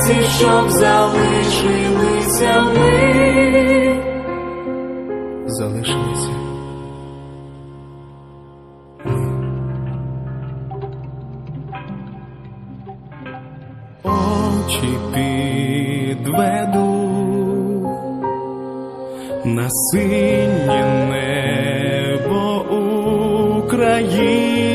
серці, щоб залишилися ми, залишилися. очі підведу на синє небо України.